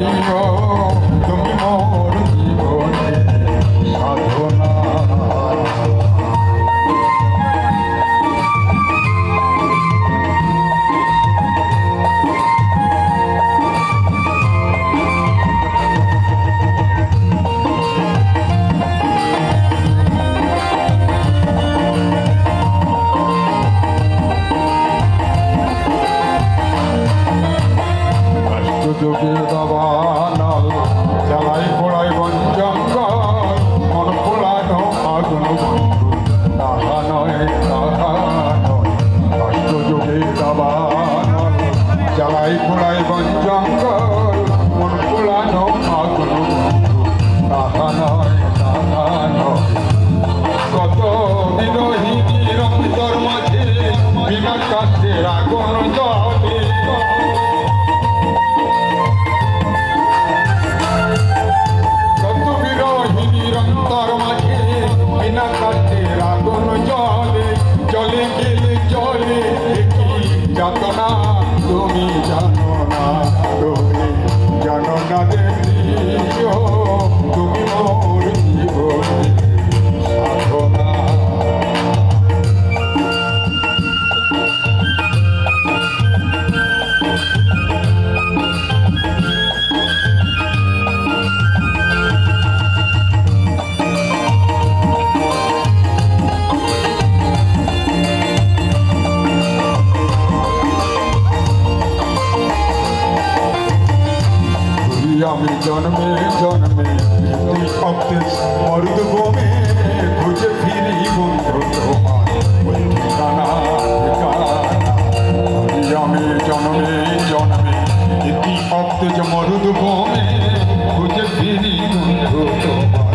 তুমি রাষ্ট্রযোগে দাবানল, জ্বালাই পোড়ায় বন জঙ্গল মন পোড়ানো আগুন তাহা নয় তাহা নয়। রাষ্ট্রযোগে দাবানল, জ্বালাই পোড়ায় বন যাতনা তুমি জানো না তুমি আমি জন্মে জন্মে। তুই অব্দে মরুদ বোমে খুঁজে ফিরি বন্ধু তোমার ওই ঠিকানা আমি জন্মে জন্মে তুই অব্দে মরুদ বোমে খুঁজে ফিরি বন্ধু তোমার